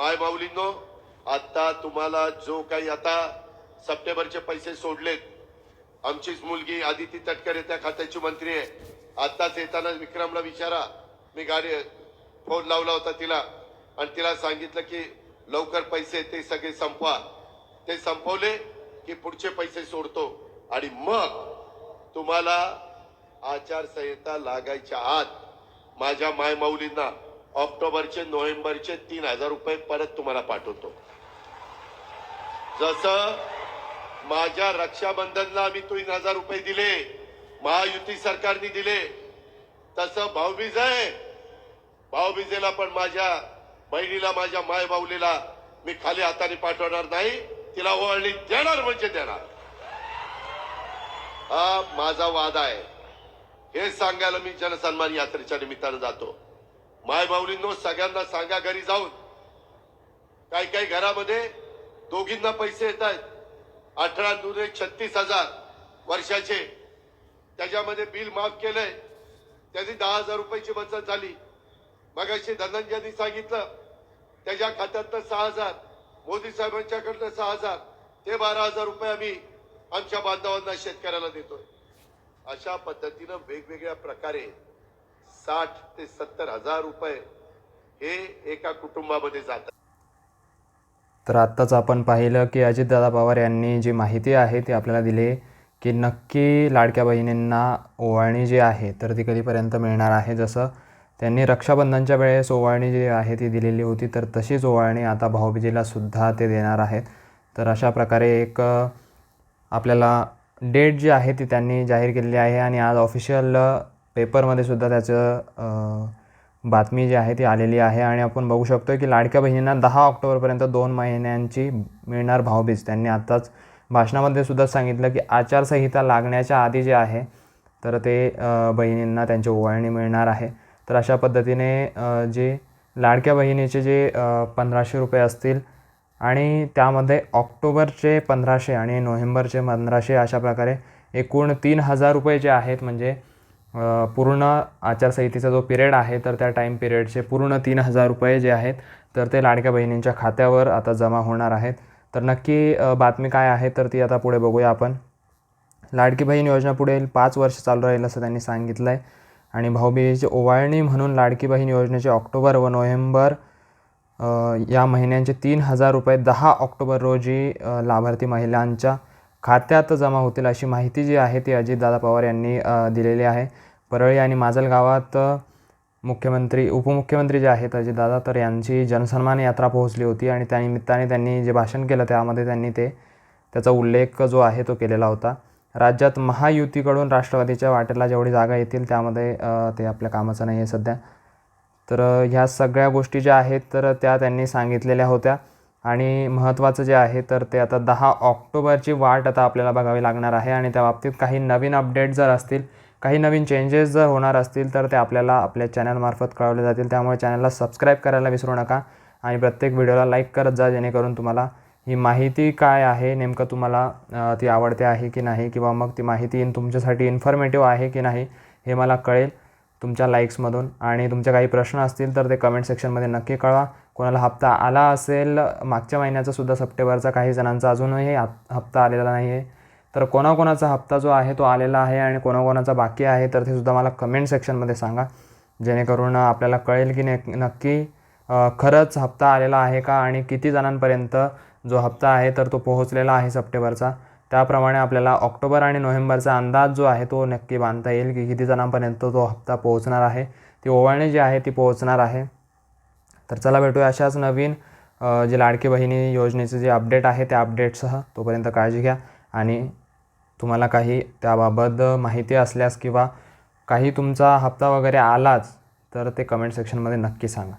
माय माऊलींनो आता तुम्हाला जो काही आता सप्टेंबरचे पैसे सोडलेत आमचीच मुलगी आदिती तटकरे त्या खात्याची मंत्री आहे. आत्ताच येताना विक्रमला विचारा मी गाडी फोन लावला होता तिला आणि तिला सांगितलं की लवकर पैसे ते सगळे संपवा. ते संपवले की पुढचे पैसे सोडतो. आणि मग तुम्हाला आचारसंहिता लागायच्या आत माझ्या मायमाऊलींना ऑक्टोबरचे नोव्हेंबरचे तीन हजार रुपये परत तुम्हाला पाठवतो. जसं माझ्या रक्षाबंधनला आम्ही तीन हजार रुपये दिले महायुती सरकारने दिले तसं भाऊबीज आहे भाऊबीजेला पण माझ्या बहिणीला माझ्या माय बाऊलीला मी खाली हाताने पाठवणार नाही तिला ओवाळणी देणार म्हणजे देणार. हा माझा वादा आहे. हे सांगायला मी जनसन्मान यात्रेच्या निमित्तानं जातो. माय माऊलींनो सगळ्यांना सांगा घरी जाऊन. काही काही घरामध्ये दोघींना पैसे येत आहेत अठरा दुने छत्तीस हजार वर्षाचे. त्याच्यामध्ये बिल माफ केलंय. त्याची दहा हजार रुपयाची बचत झाली. मगाशी धनंजयनी सांगितलं त्याच्या खात्यातनं सहा हजार मोदी साहेबांच्याकडनं सहा हजार ते बारा हजार रुपये आम्ही आमच्या बांधवांना शेतकऱ्याला देतोय. अशा पद्धतीनं वेगवेगळ्या प्रकारे साठ ते सत्तर हजार रुपये हे एका कुटुंबामध्ये जातात. तर आत्ताच आपण पाहिलं की अजितदादा पवार यांनी जी माहिती आहे ती आपल्याला दिली की नक्की लाडक्या बहिणींना ओवाळणी जी आहे तर ती कधीपर्यंत मिळणार आहे? जसं त्यांनी रक्षाबंधनच्या वेळेस ओवाळणी जी आहे ती दिलेली होती तर तशीच ओवाळणी आता भाऊबीजीला सुद्धा ते देणार आहेत. तर अशा प्रकारे एक आपल्याला डेट जी आहे ती त्यांनी जाहीर केलेली आहे आणि आज ऑफिशियल पेपरमध्ये सुद्धा त्याचं बातमी जी आहे ती आलेली आहे आणि आपण बघू शकतो की लाडक्या बहिणींना दहा ऑक्टोबरपर्यंत दोन महिन्यांची मिळणार भाऊबीज. त्यांनी आत्ताच भाषणामध्ये सुद्धा सांगितलं की आचारसंहिता लागण्याच्या आधी जे आहे तर ते बहिणींना त्यांची ओवाळणी मिळणार आहे. तर अशा पद्धतीने जे लाडक्या बहिणीचे जे पंधराशे रुपये असतील आणि त्यामध्ये ऑक्टोबरचे पंधराशे आणि नोव्हेंबरचे पंधराशे अशा प्रकारे एकूण तीन हजार रुपये जे आहेत म्हणजे पूर्ण आचारसंहितेचा जो पिरियड आहे तर त्या टाईम पिरियडचे पूर्ण तीन हजार रुपये जे आहेत तर ते लाडक्या बहिणींच्या खात्यावर आता जमा होणार आहेत. तर नक्की बातमी काय आहे तर ती आता पुढे बघूया आपण. लाडकी बहीण योजना पुढील पाच वर्ष चालू राहील असं त्यांनी सांगितलं आहे आणि भाऊबीजेची ओवाळणी म्हणून लाडकी बहीण योजनेचे ऑक्टोबर व नोव्हेंबर या महिन्यांचे तीन हजार रुपये दहा ऑक्टोबर रोजी लाभार्थी महिलांच्या खात्यात जमा होतील अशी माहिती जी आहे ती अजितदादा पवार यांनी दिलेली आहे. परळी आणि माजल गावात मुख्यमंत्री उपमुख्यमंत्री जे आहेत अजितदादा तर यांची जनसन्मान यात्रा पोहोचली होती आणि त्यानिमित्ताने त्यांनी जे भाषण केलं त्यामध्ये त्यांनी ते त्याचा उल्लेख जो आहे तो केलेला होता. राज्यात महायुतीकडून राष्ट्रवादीच्या वाटेला जेवढी जागा येतील त्यामध्ये ते आपल्या कामाचं नाही आहे सध्या. तर ह्या सगळ्या गोष्टी ज्या आहेत तर त्या त्यांनी सांगितलेल्या होत्या. आणि महत्त्वाचं जे आहे तर ते आता दहा ऑक्टोबरची वाट आता आपल्याला बघावी लागणार आहे. आणि त्या बाबतीत काही नवीन अपडेट जर असतील काही नवीन चेंजेस जर होणार असतील तर ते आपल्याला आपल्या चॅनलमार्फत कळवले जातील. त्यामुळे चॅनलला सबस्क्राईब करायला विसरू नका आणि प्रत्येक व्हिडिओला लाईक करत जा जेणेकरून तुम्हाला ही माहिती काय आहे नेमकं तुम्हाला ती आवडते आहे की नाही किंवा मग ती माहिती इन- तुमच्यासाठी इन्फॉर्मेटिव्ह आहे की नाही हे मला कळेल तुमच्या लाईक्समधून आणि तुमचे काही प्रश्न असतील तर ते कमेंट सेक्शनमध्ये नक्की कळवा. कोणाला हप्ता आला असेल मागच्या महिन्याचा सुद्धा सप्टेंबरचा काही जणांचा अजूनही हप- हप्ता आलेला नाही आहे तर कोणाकोणाचा हप्ता जो आहे तो आलेला आहे आणि कोणाकोणाचा बाकी आहे तर ते सुद्धा मला कमेंट सेक्शनमध्ये सांगा. जेणेकरून आपल्याला कळेल की ने नक्की खरंच हप्ता आलेला आहे का आणि किती जणांपर्यंत जो हप्ता आहे तर तो पोहोचलेला आहे सप्टेंबरचा. त्याप्रमाणे आपल्याला ऑक्टोबर आणि नोव्हेंबरचा अंदाज जो आहे तो नक्की बांधता येईल की किती जणांपर्यंत तो हप्ता पोहोचणार आहे. ती ओवाळणी जी आहे ती पोहोचणार आहे. तर चला भेटूया अशाच नवीन जे लाडकी बहिणी योजनेचे जे अपडेट आहे त्या अपडेटसह. तोपर्यंत काळजी घ्या आणि तुम्हाला काही त्याबाबत माहिती असल्यास किंवा काही तुमचा हप्ता वगैरे आलाच तर ते कमेंट सेक्शनमध्ये नक्की सांगा.